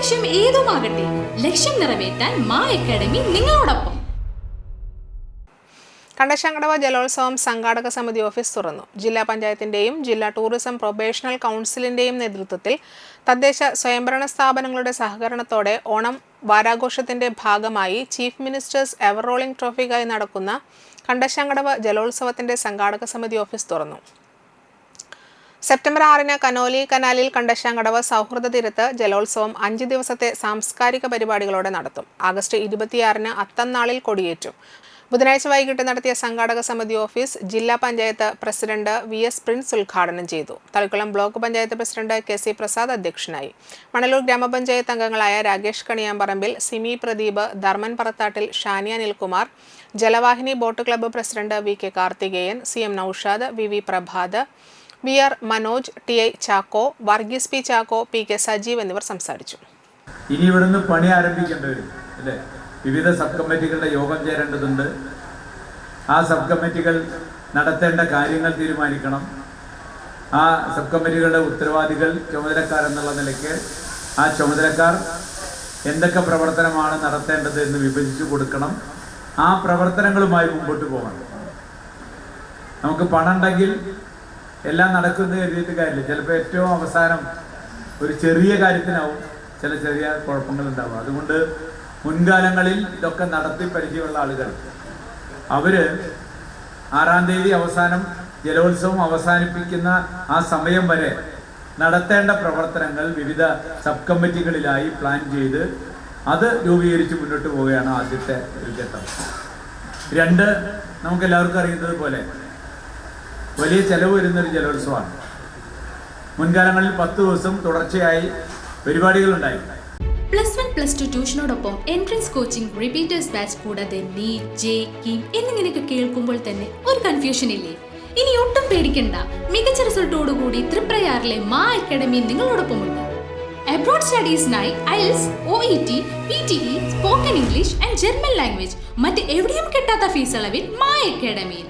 ലക്ഷ്യം ഏതുമാകട്ടെ ലക്ഷ്യം നിറവേറ്റാൻ മാ അക്കാഡമി നിങ്ങളോടൊപ്പം. കണ്ടശങ്കടവ ജലോത്സവം സംഘാടക സമിതി ഓഫീസ് തുറന്നു. ജില്ലാ പഞ്ചായത്തിന്റെയും ജില്ലാ ടൂറിസം പ്രൊബേഷണൽ കൗൺസിലിന്റെയും നേതൃത്വത്തിൽ തദ്ദേശ സ്വയംഭരണ സ്ഥാപനങ്ങളുടെ സഹകരണത്തോടെ ഓണം വാരാഘോഷത്തിന്റെ ഭാഗമായി ചീഫ് മിനിസ്റ്റേഴ്സ് എവർ റോളിംഗ് ട്രോഫിക്കായി നടക്കുന്ന കണ്ടശങ്കടവ ജലോത്സവത്തിന്റെ സംഘാടക സമിതി ഓഫീസ് തുറന്നു. സെപ്റ്റംബർ ആറിന് കനോലി കനാലിൽ കണ്ടശാങ്കടവ് സൗഹൃദ തീരത്ത് ജലോത്സവം അഞ്ച് ദിവസത്തെ സാംസ്കാരിക പരിപാടികളോടെ നടത്തും. ആഗസ്റ്റ് ഇരുപത്തിയാറിന് അത്തന്നാളിൽ കൊടിയേറ്റും. ബുധനാഴ്ച വൈകിട്ട് നടത്തിയ സംഘാടക സമിതി ഓഫീസ് ജില്ലാ panchayat president V S Prince ഉദ്ഘാടനം ചെയ്തു. Thalikkulam block panchayat president K C Prasad അധ്യക്ഷനായി. മണലൂർ ഗ്രാമപഞ്ചായത്ത് അംഗങ്ങളായ Rakesh Kaniyamparambil Simi Pradeep Dharman പറത്താട്ടിൽ Shaniya Anilkumar Jalavahini boat club president V K Karthikeyan C M Noushad V V Prabhath V R Manoj T. I. Chacko Varghese P. Chacko P. K. Sajeev എന്നിവർ സംസാരിച്ചു. ഇനി ഇവിടുന്ന് പണി ആരംഭിക്കേണ്ടി വരും അല്ലേ? വിവിധ സബ് കമ്മിറ്റികളുടെ യോഗം ചേരേണ്ടതുണ്ട്. ആ സബ് കമ്മിറ്റികൾ നടത്തേണ്ട കാര്യങ്ങൾ തീരുമാനിക്കണം. ആ സബ് കമ്മിറ്റികളുടെ ഉത്തരവാദികൾ ചുമതലക്കാർ എന്നുള്ള നിലയ്ക്ക് ആ ചുമതലക്കാർ എന്തൊക്കെ പ്രവർത്തനമാണ് നടത്തേണ്ടത് എന്ന് വിഭജിച്ചു കൊടുക്കണം. ആ പ്രവർത്തനങ്ങളുമായി മുമ്പോട്ട് പോകണം. നമുക്ക് പണം ഉണ്ടെങ്കിൽ എല്ലാം നടക്കുമെന്ന് കരുതിയിട്ട് കാര്യമില്ല. ചിലപ്പോൾ ഏറ്റവും അവസാനം ഒരു ചെറിയ കാര്യത്തിനാവും ചില ചെറിയ കുഴപ്പങ്ങൾ ഉണ്ടാവും അതുകൊണ്ട് മുൻകാലങ്ങളിൽ ഇതൊക്കെ നടത്തി പരിചയമുള്ള ആളുകൾ. അവർ ആറാം തീയതി അവസാനം ജലോത്സവം അവസാനിപ്പിക്കുന്ന ആ സമയം വരെ നടത്തേണ്ട പ്രവർത്തനങ്ങൾ വിവിധ സബ് കമ്മിറ്റികളിലായി പ്ലാൻ ചെയ്ത് അത് രൂപീകരിച്ച് മുന്നോട്ട് പോവുകയാണ് ആദ്യത്തെ ഒരു ഘട്ടം. രണ്ട് നമുക്ക് എല്ലാവർക്കും അറിയുന്നത് പോലെ വലിയ ചെലവ് വരുന്നൊരു ജലോത്സവമാണ്. മുൻകാലങ്ങളിൽ പത്ത് ദിവസം തുടർച്ചയായി പരിപാടികൾ ഉണ്ടായി പ്ലസ് വൺ പ്ലസ് ടു ട്യൂഷനോടൊപ്പം എൻട്രൻസ് കോച്ചിംഗ് റിപ്പീറ്റേഴ്സ് ബാച്ച് കൂടാതെ നീറ്റ് ജെ കീം എന്നിങ്ങനെയൊക്കെ കേൾക്കുമ്പോൾ തന്നെ ഒരു കൺഫ്യൂഷൻ ഇല്ലേ? ഇനി ഒട്ടും പേടിക്കണ്ട. മികച്ച റിസൾട്ടോടുകൂടി ത്രിപ്രയാറിലെ മാ അക്കാഡമി നിങ്ങളോടൊപ്പമുണ്ട്. Abroad സ്റ്റഡീസിനായി IELTS O E T P T E spoken English and German language മറ്റ് എവിടെയും കിട്ടാത്ത ഫീസ് അളവിൽ മാ അക്കാഡമിയിൽ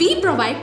we provide